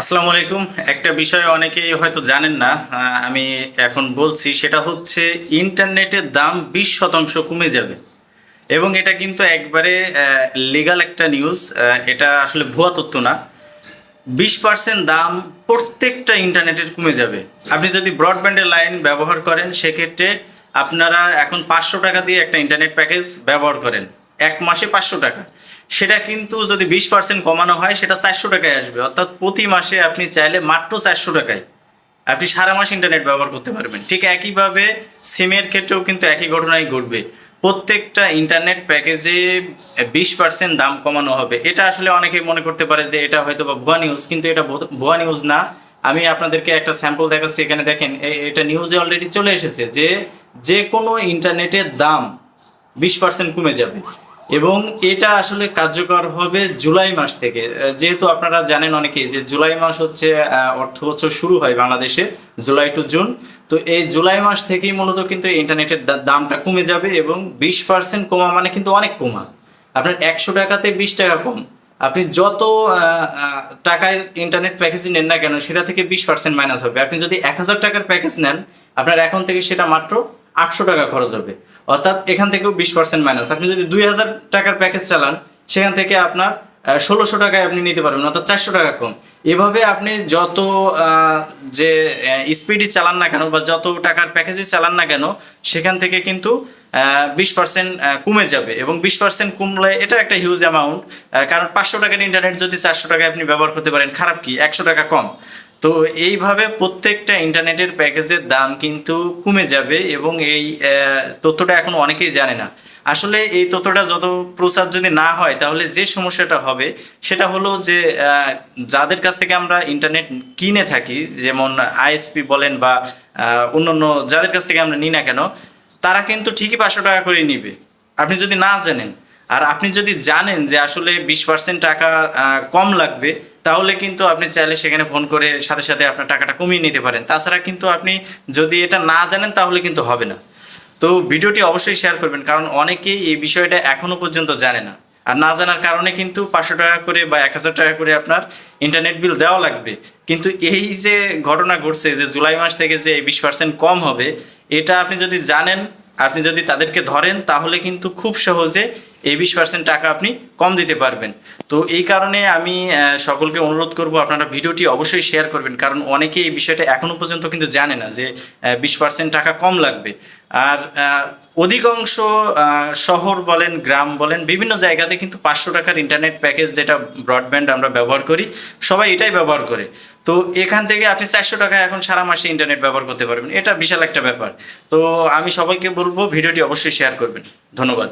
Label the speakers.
Speaker 1: আসসালামু আলাইকুম। একটা বিষয় অনেকেই হয়তো জানেন না আমি এখন বলছি, সেটা হচ্ছে ইন্টারনেটের দাম বিশ শতাংশ কমে যাবে। এবং এটা কিন্তু একবারে লিগাল একটা নিউজ এটা আসলে ভুয়া তথ্য না। বিশ পার্সেন্ট দাম প্রত্যেকটা ইন্টারনেটের কমে যাবে। আপনি যদি ব্রডব্যান্ডের লাইন ব্যবহার করেন, সেক্ষেত্রে আপনারা এখন পাঁচশো টাকা দিয়ে একটা ইন্টারনেট প্যাকেজ ব্যবহার করেন। এক মাসে পাঁচশো টাকা। সেটা কিন্তু যদি বিশ পার্সেন্ট কমানো হয়, সেটা চারশো টাকায় আসবে। অর্থাৎ প্রতি মাসে আপনি চাইলে মাত্র চারশো টাকায় আপনি সারা মাস ইন্টারনেট ব্যবহার করতে পারবেন। ঠিক একইভাবে সিমের ক্ষেত্রেও কিন্তু একই ঘটনাই ঘটবে। প্রত্যেকটা ইন্টারনেট প্যাকেজে বিশ পার্সেন্ট দাম কমানো হবে। এটা আসলে অনেকে মনে করতে পারে যে এটা হয়তো বা ভুয়া নিউজ কিন্তু এটা ভুয়া নিউজ না। আমি আপনাদেরকে একটা স্যাম্পল দেখাচ্ছি, এখানে দেখেন এটা নিউজে অলরেডি চলে এসেছে যে যে কোনো ইন্টারনেটের দাম বিশ পার্সেন্ট কমে যাবে। এবং এটা আসলে কার্যকর হবে জুলাই মাস থেকে। যেহেতু আপনারা জানেন অনেকেই যে জুলাই মাস হচ্ছে অর্থ বছর শুরু হয় বাংলাদেশে, জুলাই টু জুন। তো এই জুলাই মাস থেকেই মূলত কিন্তু ইন্টারনেটের দামটা কমে যাবে এবং বিশ পার্সেন্ট কমা মানে কিন্তু অনেক কমা। আপনার একশো টাকাতে বিশ টাকা কম। আপনি যত টাকার ইন্টারনেট প্যাকেজ নেন না কেন, সেটা থেকে বিশ পার্সেন্ট মাইনাস হবে। আপনি যদি এক হাজার টাকার প্যাকেজ নেন, আপনার এখন থেকে সেটা মাত্র আটশো টাকা খরচ হবে। অর্থাৎ এখান থেকেও বিশ পার্সেন্ট মাইনাস আপনি যদি দুই হাজার টাকার প্যাকেজ চালান, সেখান থেকে আপনার ষোলোশো টাকায় আপনি নিতে পারবেন, অর্থাৎ চারশো টাকা কম। এভাবে আপনি যত যে স্পিডই চালান না কেন বা যত টাকার প্যাকেজই চালান না কেন, সেখান থেকে কিন্তু বিশ পার্সেন্ট কমে যাবে। এবং বিশ পার্সেন্ট কমলে এটা একটা হিউজ অ্যামাউন্ট কারণ পাঁচশো টাকার ইন্টারনেট যদি চারশো টাকায় আপনি ব্যবহার করতে পারেন, খারাপ কি? একশো টাকা কম। তো এইভাবে প্রত্যেকটা ইন্টারনেটের প্যাকেজের দাম কিন্তু কমে যাবে এবং এই তথ্যটা এখন অনেকেই জানে না। আসলে এই তথ্যটা যত প্রচার যদি না হয়, তাহলে যে সমস্যাটা হবে, সেটা হলো যে যাদের কাছ থেকে আমরা ইন্টারনেট কিনে থাকি, যেমন আইএসপি বলেন বা অন্যান্য যাদের কাছ থেকে আমরা নিই না কেন, তারা কিন্তু ঠিকই পাঁচশো টাকা করে নিবে। আপনি যদি না জানেন, আর আপনি যদি জানেন যে আসলে বিশ পার্সেন্ট টাকা কম লাগবে তাহলে কিন্তু আপনি চাইলে সেখানে ফোন করে সাথে সাথে আপনার টাকাটা কমিয়ে নিতে পারেন। তাছাড়া কিন্তু আপনি যদি এটা না জানেন, তাহলে কিন্তু হবে না। তো ভিডিওটি অবশ্যই শেয়ার করবেন, কারণ অনেকেই এই বিষয়টা এখনও পর্যন্ত জানে না। আর না জানার কারণে কিন্তু পাঁচশো টাকা করে বা এক হাজার টাকা করে আপনার ইন্টারনেট বিল দেওয়া লাগবে। কিন্তু এই যে ঘটনা ঘটছে, যে জুলাই মাস থেকে যে বিশ পার্সেন্ট কম হবে, এটা আপনি যদি জানেন, আপনি যদি তাদেরকে ধরেন, তাহলে কিন্তু খুব সহজে এই বিশ পার্সেন্ট টাকা আপনি কম দিতে পারবেন। তো এই কারণে আমি সকলকে অনুরোধ করব আপনারা ভিডিওটি অবশ্যই শেয়ার করবেন, কারণ অনেকে এই বিষয়টা এখনও পর্যন্ত কিন্তু জানে না যে বিশ পার্সেন্ট টাকা কম লাগবে। আর অধিকাংশ শহর বলেন, গ্রাম বলেন, বিভিন্ন জায়গাতে কিন্তু পাঁচশো টাকার ইন্টারনেট প্যাকেজ যেটা ব্রডব্যান্ড আমরা ব্যবহার করি, সবাই এটাই ব্যবহার করে। তো এখান থেকে আপনি চারশো টাকা এখন সারা মাসে ইন্টারনেট ব্যবহার করতে পারবেন। এটা বিশাল একটা ব্যাপার। তো আমি সবাইকে বলব, ভিডিওটি অবশ্যই শেয়ার করবেন। ধন্যবাদ।